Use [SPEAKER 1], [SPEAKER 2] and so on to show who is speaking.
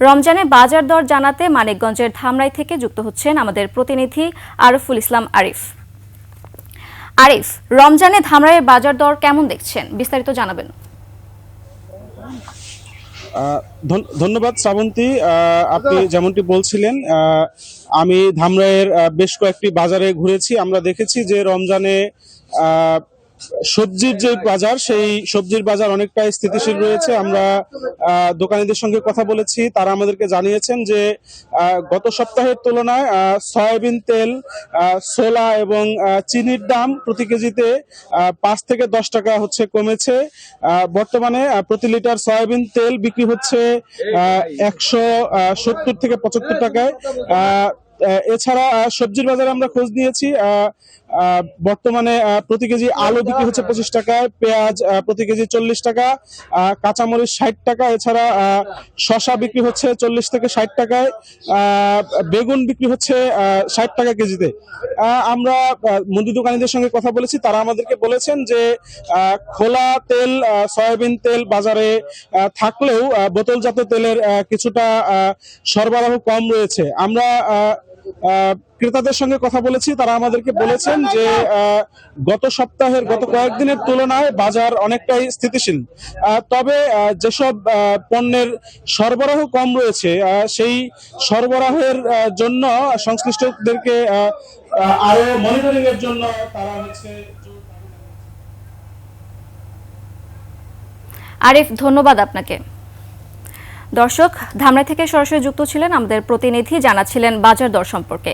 [SPEAKER 1] রমজানে বাজার দর জানাতে মানিকগঞ্জের ধামরাই থেকে যুক্ত হচ্ছেন আমাদের প্রতিনিধি আরফুল ইসলাম আরিফ। আরিফ রমজানে ধামরাইয়ের বাজার দর কেমন দেখছেন? বিস্তারিত জানাবেন।
[SPEAKER 2] আহ, ধন- ধন্যবাদ শ্রাবন্তী। আহ, আপনি যেমনটি বলছিলেন আহ, আমি ধামরাইয়ের আহ, বেশ কয়েকটি বাজারে ঘুরেছি। আমরা দেখেছি যে রমজানে আহ, সবজির যে বাজার, সেই সবজির বাজার অনেকটাই স্থিতিশীল রয়েছে। আমরা দোকানীদের সঙ্গে কথা বলেছি। তারা আমাদেরকে জানিয়েছেন যে গত সপ্তাহের তুলনায় সয়াবিন তেল সোলা এবং চিনির দাম প্রতি কেজিতে পাঁচ থেকে দশ টাকা হচ্ছে কমেছে। বর্তমানে প্রতি লিটার সয়াবিন তেল বিক্রি হচ্ছে একশো সত্তর থেকে পঁচাত্তর টাকায়। এছাড়া সবজির বাজারে আমরা খোঁজ নিয়েছি। বর্তমানে প্রতি কেজি আলু বিক্রি হচ্ছে পঁচিশ টাকায় পেঁয়াজ প্রতি কেজি চল্লিশ টাকা কাঁচামরিচ ষাট টাকা, এছাড়া শশা বিক্রি হচ্ছে চল্লিশ থেকে ষাট টাকায় বেগুন বিক্রি হচ্ছে ষাট টাকা কেজিতে। আমরা মুদি দোকানিদের সঙ্গে কথা বলেছি, তারা আমাদেরকে বলেছেন যে খোলা তেল সয়াবিন তেল বাজারে থাকলেও বোতলজাত তেলের কিছুটা সরবরাহ কম রয়েছে। আমরা ক্রেতাদের সঙ্গে কথা বলেছি, তারা আমাদেরকে বলেছেন যে গত সপ্তাহের, গত কয়েকদিনের তুলনায় বাজার অনেকটাই স্থিতিশীল। তবে যেসব পণ্যের সরবরাহ কম রয়েছে সেই সরবরাহের জন্য সংশ্লিষ্টদেরকে আরও মনিটরিং এর জন্য তারা হচ্ছে
[SPEAKER 1] আরিফ, ধন্যবাদ আপনাকে। দর্শক ধামরাই থেকে সরাসরি যুক্ত ছিলেন আমাদের প্রতিনিধি জানাচ্ছিলেন বাজার দর সম্পর্কে।